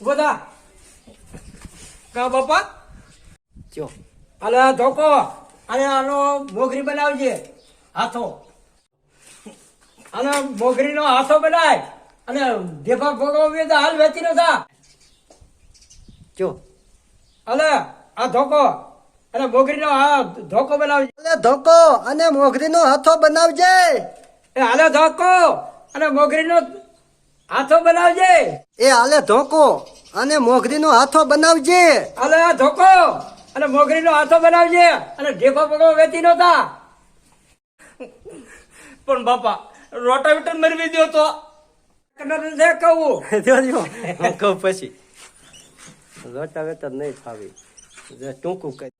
ઊભો થા કા બાપા ચો ધોકો અને આનો મોગરી બનાવજે હાથો અને મોગરીનો હાથો બનાય અને દેફા ભોગવવી તો હાલ વેચી નો થા જો અલે આ ધોકો અને મોગરીનો આ ધોકો બનાવજે અલે ધોકો અને મોગરીનો હાથો બનાવજે એ હાલે ધોકો અને મોગરીનો હાથો બનાવજે. એ આલે ધોકો અને મોગરીનો હાથો બનાવજે. આલે આ ધોકો અને મોગરીનો હાથો બનાવજે. અને ઢેફો પગો વેતી નો થા. પણ બાપા રોટાવેટર મરવી દો તો. કનર છે કહું. કહું પછી. રોટાવેટર નહીં ફાવી. ટૂંકું કરી.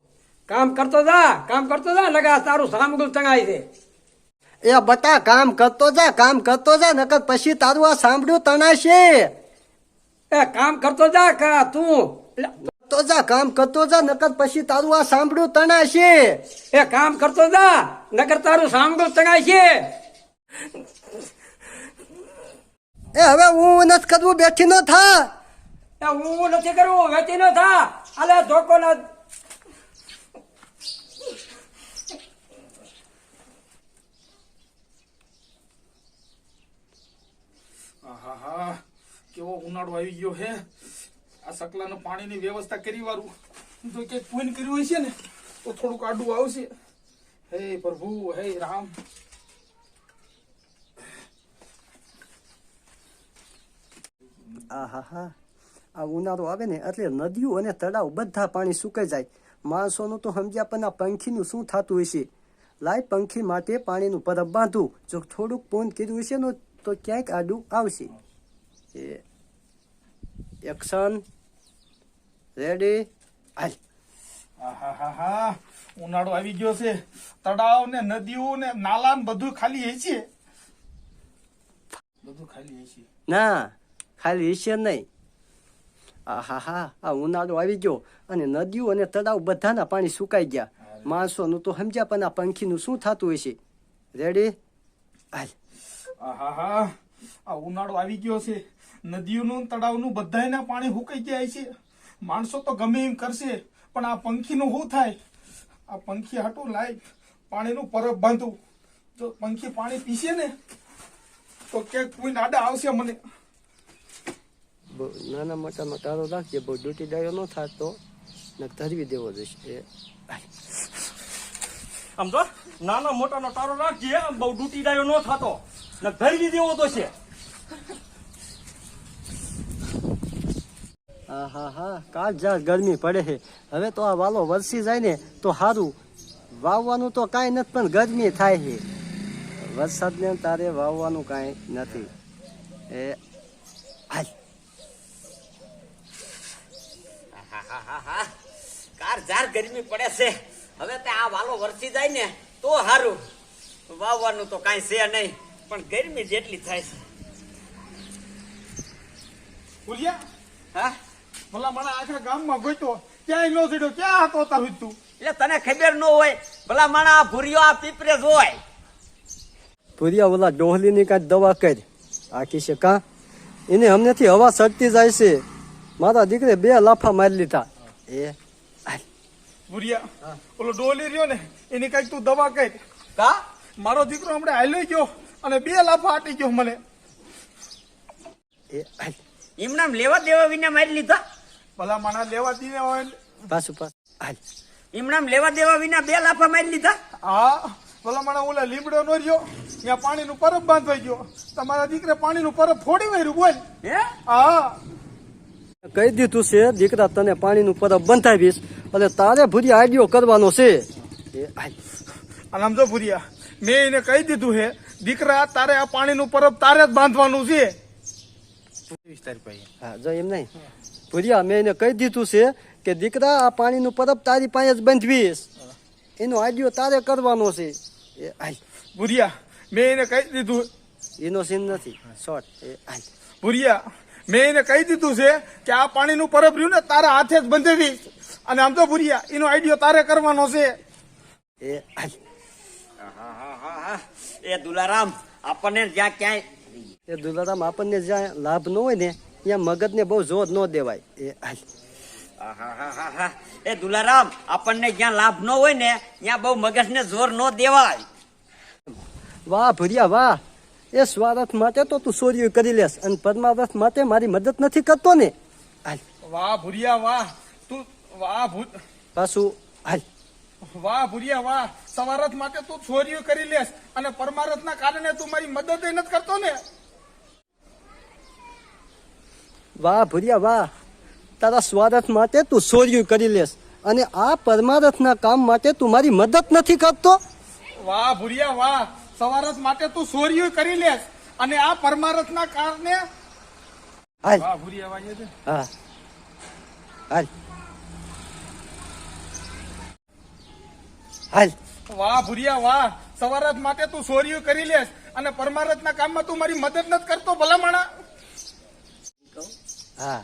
કામ કરતો જા કામ કરતો જા લગા તારું સામગ્રી ચંગાઈ છે એ બટા કામ કરતો જા કામ કરતો જા નકર પછી તારું આ સાંભળ્યું તણાશે. એ કામ કરતો જા કા તું? કરતો જા કામ કરતો જા નકર પછી તારું આ સાંભળ્યું તણાશે. એ કામ કરતો જા નકર તારું સાંભળ્યું તણાશે. એ હવે હું નથી કરવું બેઠી નો થા. હું નથી કરવું વેચી નો થા. અલે ધોકો ના આહાહા કેવો ઉનાળો આવી ગયો હે. આ સકલાનો પાણીની વ્યવસ્થા કરી વાળું જો કે પૂન કર્યું હશે ને, તો થોડુંક આડું આવશે. હે પ્રભુ, હે રામ. આહાહા આ ઉનાળો આવે ને એટલે નદીઓ અને તળાવ બધા પાણી સુકાઈ જાય. માણસોનું તો સમજ્યા પણ આ પંખીનું શું થતું હશે? લાય પંખી માટે પાણીનું પરબ બાંધું. જો થોડુંક પૂન કર્યું હશે ને, તો ક્યાંક આડું આવશે. એ એક્શન રેડી હાલ આહાહાહા. ઉનાળો આવી ગયો છે. તળાવ ને નદીઓ ને નાલા ને બધું ખાલી હશે. બધું ખાલી હશે. ના ખાલી હશે નહીં. આહાહા આ ઉનાળો આવી ગયો અને નદીઓ અને તળાવ બધાના પાણી સુકાઈ ગયા. માણસોનું તો સમજ્યા પણ આ પંખીનું શું થતું હશે? રેડી હાલ આહાહા. આ ઉનાળો આવી ગયો છે. નદીઓનું તળાવનું બધાયના પાણી હુકાઈ જાય છે. માણસો તો ગમે એમ કરશે પણ આ પંખીનું શું થાય? આ પંખી હાટું લાઈ પાણીનું પરબ બાંધું. જો પંખી પાણી પીશે ને તો ક્યાંક કોઈ આડા આવશે મને. બહુ નાના મોટાનો તારો રાખજે બહુ ડૂટી ડાયો ન થતો ને ધરવી દેવો જશે. સમજો. આમ તો નાના મોટાનો તારો રાખજે બહુ ડૂટી ડાયો ન થતો. ને ધરી દેવો તો છે. આહાહા કાલ જા ગરમી પડે છે. હવે તો આ વાલો વરસી જાય ને તો સારું વાવવાનું તો કાંઈ નથી પણ ગરમી થાય છે. વરસાદને તારે વાવવાનું કાંઈ નથી. એ હાલ. કાર જાર ગરમી પડે છે. હવે તે આ વાલો વરસી જાય ને તો સારું વાવવાનું તો કાંઈ છે નહીં પણ ગરમી જેટલી થાય છે. હા? ભલા મને આખા ગામમાં ગોઈતો ક્યાંય ન જડ્યો ક્યાં હતો તારું તું? એટલે તને ખબર ન હોય ભલા માણા આ ભૂરિયો આ હોય પૂરિયા ઓલા ડોહલીની કાંઈ દવા કરી. આખી છે કાં? એને હમણાંથી હવા સડતી જાય છે. મારા દીકરે બે લાફા મારી લીધા. એ. ભૂરિયા ઓલો ડોલી રહ્યો ને એની કંઈક તું દવા કર. કા? મારો દીકરો હમણાં હાલ્યો ગયો અને બે લાફા આટી ગયો મને. એ હાલ. એમનામ લેવા દેવા વિના મારી લીધા? ભલા મને લેવા દીને હોય ને. પાછું પાછું હાલ. એમનામ લેવા દેવા વિના બે લાફા મારી લીધા. હા ભલા મને ઓલા લીમડો નો રહ્યો ત્યાં પાણીનું પરબ બાંધવાઈ ગયો. તમારા દીકરે પાણીનું પરબ ફોડી વાર્યું બોલ. હે? હા. કહી દીધું છે દીકરા તને પાણી નું પરબ બંધાવીશ અને તારે ભૂરી આઈડિયો કરવાનો છે. સમજો. આમ જો ભૂરિયા મેં એને કહી દીધું હે દીકરા તારે આ પાણીનું પરબ તારે જ બાંધવાનું છે. હા જો એમ નહીં. ભૂરિયા. મેં એને કહી દીધું છે કે દીકરા આ પાણીનું પરબ તારી પાસે જ બંધવીશ. એનો આઈડિયો તારે કરવાનો છે. એ હાલ ભૂરિયા મેં એને કહી દીધું. એનો સીન નથી. શોર્ટ. એ હાલ ભૂરિયા મેં એને કહી દીધું છે કે આ પાણીનું પરબ રહ્યું ને તારા હાથે જ બંધવીશ. અને આમ તો ભૂરિયા એનો આઈડિયો તારે કરવાનો છે. એ આહાહાહા. એ દુલારામ આપણને જ્યાં ક્યાંય એ દુલારામ આપણને જ્યાં લાભ ન હોય ને અહીંયા મગજને બહુ જોર ન દેવાય. એ. એ દુલારામ આપણને જ્યાં લાભ ન હોય ને ત્યાં બહુ મગજને જોર ન દેવાય. વાહ ભૂરિયા વાહ. એ સ્વાર્થ માટે તો તું ચોરીઓ કરી લેસ અને પરમાર્થ માટે મારી મદદ નથી કરતો ને. હાલ. વાહ ભૂરિયા વાહ. તું વાહ ભૂત. પાછું હાલ. વાહ ભૂરિયા વાહ. સવારથ માટે તું છોરીઓ કરી લેસ અને પરમારથના કારણે તું મારી મદદ નથી કરતો ને. વાહ ભૂરિયા વાહ. તારા સ્વાર્થ માટે તું સોર્યું કરી લેશ અને આ પરમારથના કામ માટે તું મારી મદદ નથી કરતો? વાહ ભૂરિયા વાહ. સવારથ માટે તું સોર્યું કરી લેશ અને આ પરમારથના કારણે હા વાહ ભૂરિયા વાહ હા. હાલ. હાલ. વાહ ભૂરિયા વાહ. સવારથ માટે તું સોર્યું કરી લેશ અને પરમારથના કામમાં તું મારી મદદ નથી કરતો ભલામણા. હા.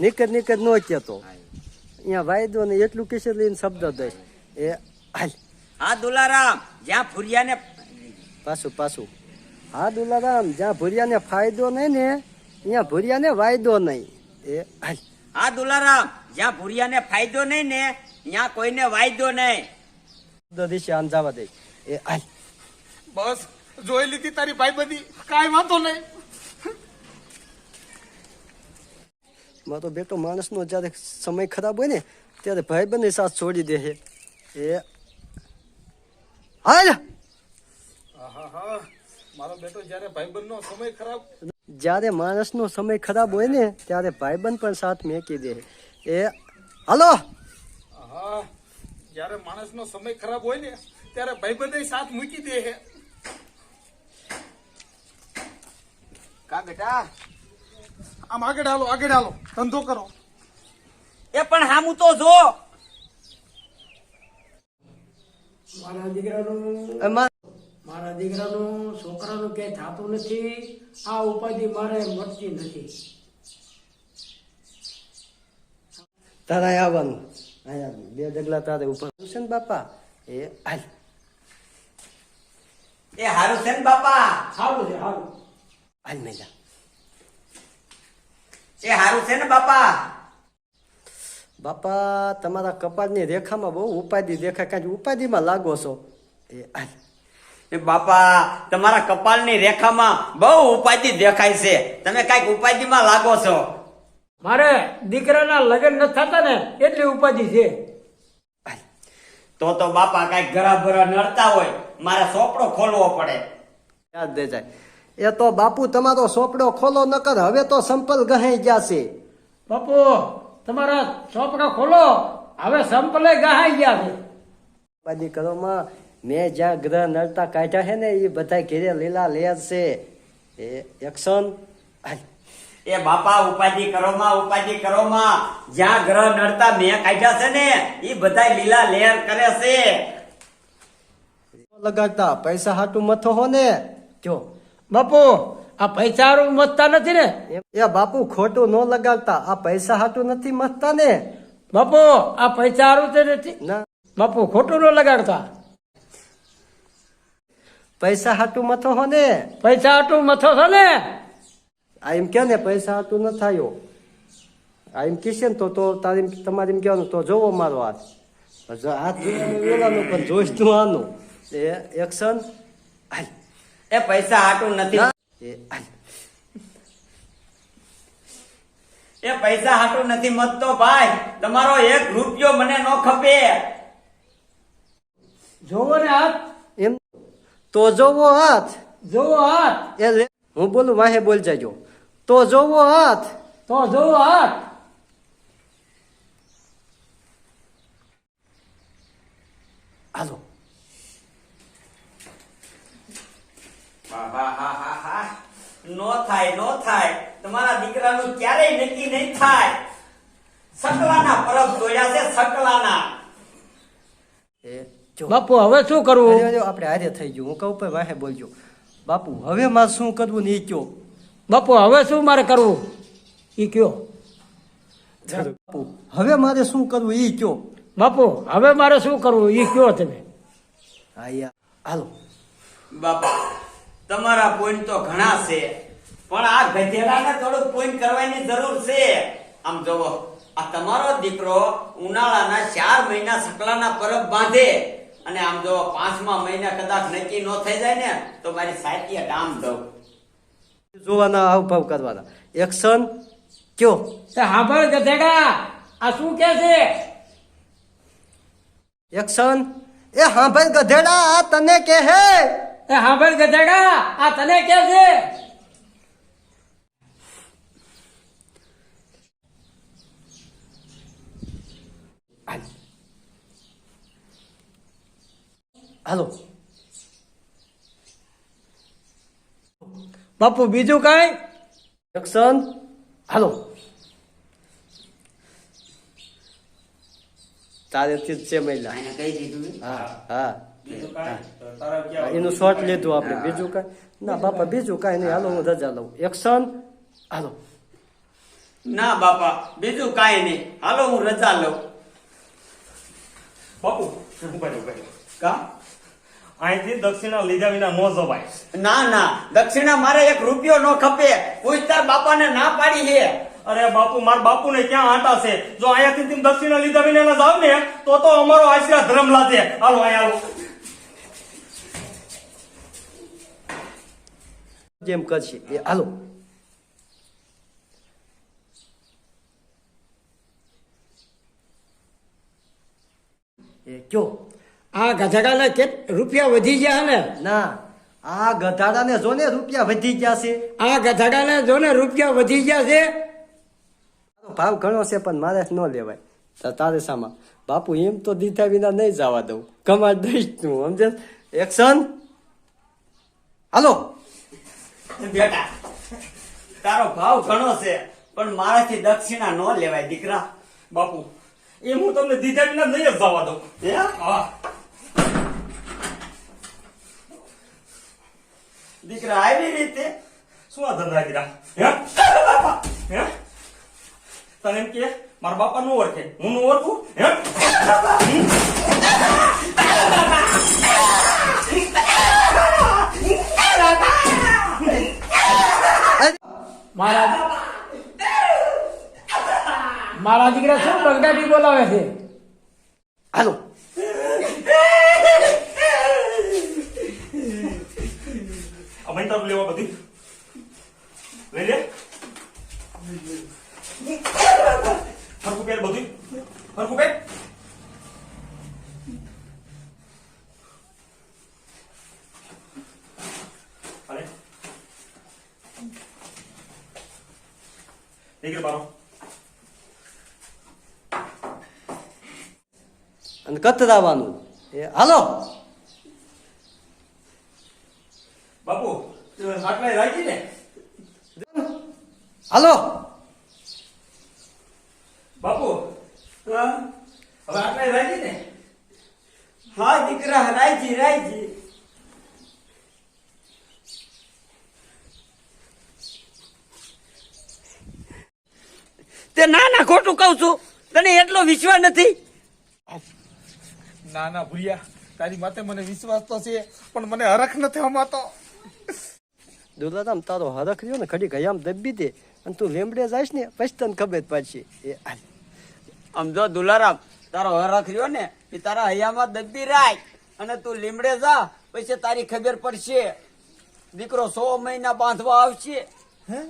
નીકળ નીકળ નો કેતો અહીંયા વાયદો ને એટલું કિશે લઈને શબ્દ દઈશ એ હાલ. હા દુલારામ જ્યાં ફુરિયાને પાછું પાછું. હા દુલારામ જ્યાં ભુરિયાને ફાયદો નહીં ને અહીંયા ભૂરિયાને વાયદો નહીં. એ હાલ. હા દુલારામ જ્યાં ભુરિયાને ફાયદો નહીં ને ત્યાં કોઈને વાયદો નહીં. શબ્દ દિશે આમ જવા દે. એ હાલ. બસ જોઈ લીધી તારી ભાઈ બધી. કાંઈ વાંધો નહીં. મારો બેટો માણસનો જ્યારે સમય ખરાબ હોય ને ત્યારે ભાઈ બંને સાથ છોડી દે છે. એ હાલ! મારો બેટો જયારે ભાઈબંધનો સમય ખરાબ જ્યારે માણસનો સમય ખરાબ હોય ને ત્યારે ભાઈબંધ પણ સાથ મેકી દે એ હાલો! જયારે માણસનો સમય ખરાબ હોય ને ત્યારે ભાઈબંધે સાથ મૂકી દે છે. કા બેટા? આમ આગળ હાલો આગળ હાલો. ધંધો કરો. એ પણ હામું તો જો. મારા દીકરાનું મારા દીકરાનું છોકરાનું ક્યાંય થતું નથી. આ ઉપાધિ મારે મળતી નથી. તારા આવવાનું. અહીંયા બે ડગલા તારે ઉપર. છે ને બાપા? એ હાલ. એ હારું છે ને બાપા? સારું છે સારું હાલ મેલા એ હારું છે ને બાપા? બાપા તમારા કપાળની રેખામાં બહુ ઉપાધિ દેખાય કાંઈ ઉપાધિમાં લાગો છો? એ એ બાપા તમારા કપાળની રેખામાં બહુ ઉપાધિ દેખાય છે. તમે કંઈક ઉપાધિમાં લાગો છો? મારે દીકરાના લગ્ન ન થતા ને એટલી ઉપાધિ છે. તો તો બાપા કંઈક ઘરા ભરા નડતા હોય મારે સોપડો ખોલવો પડે. યાદ દે જાય એ તો બાપુ તમારો સોપડો ખોલો નકર હવે તો સંપલ ગહાઈ ગયા છે બાપુ તમારા સોપડો ખોલો હવે સંપલે ગહાઈ ગયા છે ઉપાધિ કરોમાં મેં જ્યાં ગ્રહ નડતા કાઢ્યા છે ને એ બધા ઘેરે લીલા લેર છે. એ એક્શન. એ બાપા ઉપાધિ કરો માં ઉપાધિ કરો માં. જ્યાં ગ્રહ નડતા મેં કાઢ્યા છે ને એ બધા લીલા લેર કરે છે. લગાડતા પૈસા હાટું મથો હો ને. જો. બાપુ આ પૈસા હારું મતતા નથી ને? એ- બાપુ ખોટું ન લગાડતા આ પૈસા હાટું નથી મસ્તા ને? બાપુ આ પૈસા હારું તે નથી. ના. બાપુ ખોટું ન લગાડતા. પૈસા હાટું મથો હો ને? પૈસા હાટું મથો છો ને? આ એમ કે ને પૈસા હાટું ન થાયો. આ એમ કહેશે ને તો તો તારે તમારે એમ કહેવાનું તો જોવો મારો હાથ. હાથ જોવાનું પણ જોઈશ તું આનું. એ એક્શન હાલ એ પૈસા હાટું નથી. એ પૈસા હાટું નથી મતતો ભાઈ. તમારો એક રૂપિયો મને ન ખપે. જોવો ને હાથ. એમ તો જોવો હાથ. જોવો હાથ. એ હું બોલું વાહે બોલ જાજો. તો જોવો હાથ. તો જોવો હાથ. હાલો. નો થાય નો થાય. તમારા દીકરાનું ક્યારેય નક્કી નહીં થાય. સકલાના પરબ જોયા છે સકલાના. બાપુ હવે શું કરવું? આપણે હારે થઈ ગયું. હું કહું વાહે બોલજો. બાપુ હવે મારે શું કરવું ને એ કયો. બાપુ હવે શું મારે કરવું? ઈ કયો. બાપુ હવે મારે શું કરવું એ કયો. બાપુ હવે મારે શું કરવું? ઈ કયો તમે. હા હાલો. બાપા તમારા પોઈન્ટ તો ઘણા છે પણ આ ગધેડાને થોડુંક પોઈન્ટ કરવાની જરૂર છે. આમ જોવો આ તમારો દીકરો ઉનાળાના ચાર મહિના સકલાના પરબ બાંધે અને આમ જો પાંચમા મહિના કદાચ નક્કી ન થઈ જાય ને તો મારી સાહિત્ય ડામ દઉં. જોવાના આવભાવ કરવાના. એક્શન કયો? તે હાંભળ ગધેડા આ શું કે છે? એક્શન એ હા ભાઈ ગધેડા આ તને કે હે એ સાંભળ ગધેડા આ તને કે છે? હાલો. બાપુ બીજું કઈ? જક્સન હાલો. તારે છે મહિલા. એને કહી દીધું હા. હા. એનું શોર્ટ લીધું આપણે. બીજું કાંઈ? ના બાપા બીજું કાંઈ નહીં. હાલો હું રજા લઉં. એક્શન હાલો. ના બાપા બીજું કાંઈ નહીં. હાલો હું રજા લઉં. બાપુ. કા? અહીંથી દક્ષિણા લીધા વિના ન જવાય. ના ના. દક્ષિણા મારે એક રૂપિયો નો ખપે. પૂછતાર બાપાને ના પાડી છે અરે બાપુ મારા બાપુ ને ક્યાં આટા છે? જો અહીંયાથી તમે દક્ષિણા લીધા વિના ના જાવ ને તો તો અમારો આશીર્વાદ ધર્મ લાગે હાલો અહીંયા જેમ કરશે એ હાલો એ કયો આ ગધેડાને કે રૂપિયા વધી ગયા ને ના આ ગધાડાને જો ને રૂપિયા વધી ગયા છે આ ગધાડાને જો ને રૂપિયા વધી ગયા છે ભાવ ઘણો છે પણ મારે ન લેવાય તો તારે સામા બાપુ એમ તો દીધા વિના નહીં જવા દઉં કમાડ દઈશ તું સમજે એક્શન હાલો બેટા તારો ભાવ ઘણો છે પણ મારાથી દક્ષિણા ન લેવાય દીકરા. બાપુ એ હું તમને દીધા વિના નહીં જ જવા દઉં. હે? હા. દીકરા આવી રીતે? શું આ ધંધા કર્યા? હે? હે? તને એમ કે મારા બાપા નું ઓળખે. હું નો ઓળખું? હે? મારા મારા દીકરા શું બંગાળી બોલાવે છે? હાલો. ભાઈ લેવા બધી? લઈ લે. હરખું પહેર બધું. હરખું પહેર. બારો અને કતરાવાનું એ હાલો બાપુ આટલા રાખી ને હાલો બાપુ? હવે આટલા રાખી ને હા દીકરા રાયજી રાયજી તે ના ના ખોટું કહું છું. તને એટલો વિશ્વાસ નથી? ના ના ભૂયા તારી માથે મને વિશ્વાસ તો છે પણ મને હરખ નથી અમાતો દુલારામ તારો હરખ રહ્યો ને ખડી ગયામ દબી દે અને તું લેમડે જાઈશ ને પછી તને ખબર પાડશે. એ આમ જો દુલારામ તારો હરખ રહ્યો ને એ તારા હૈયામાં દબી રાખ અને તું લીમડે જા પછી તારી ખબર પડશે. દીકરો સો મહિના બાંધવા આવશે. હે?